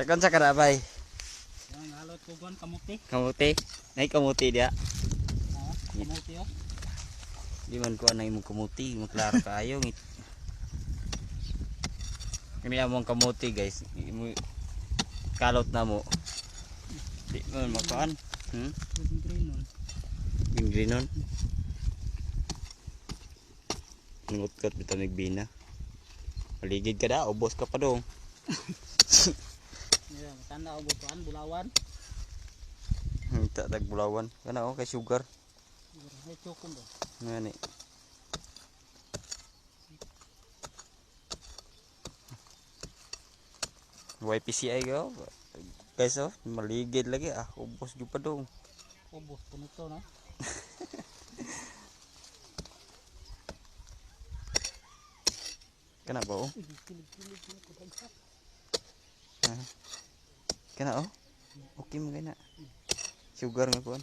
Takon sa karabay. Yang halot ko gon kamuti. Kamuti. Nay kamuti dia. Ha? Kamuti oh. Di man ko anay mo kamuti, maklaro kayo ngit. Kami among kamuti guys. Imo kalot na mo. Di man makuan. Hmm? Green green nun. Green green nun. Ngutkot bitaw nagbina. Paligid ka da, ubos ka pa dong. ya tanda bulawan. Tak tak bulawan. Karena oke sugar. Eh, cukup nah, YPCI kau guys oh meligit lagi. Ah oh, obos jumpa dong. Oh, obos penutup nah. Kenapa oh? Kana oh? Okay mo gana. Sugar nga kuan.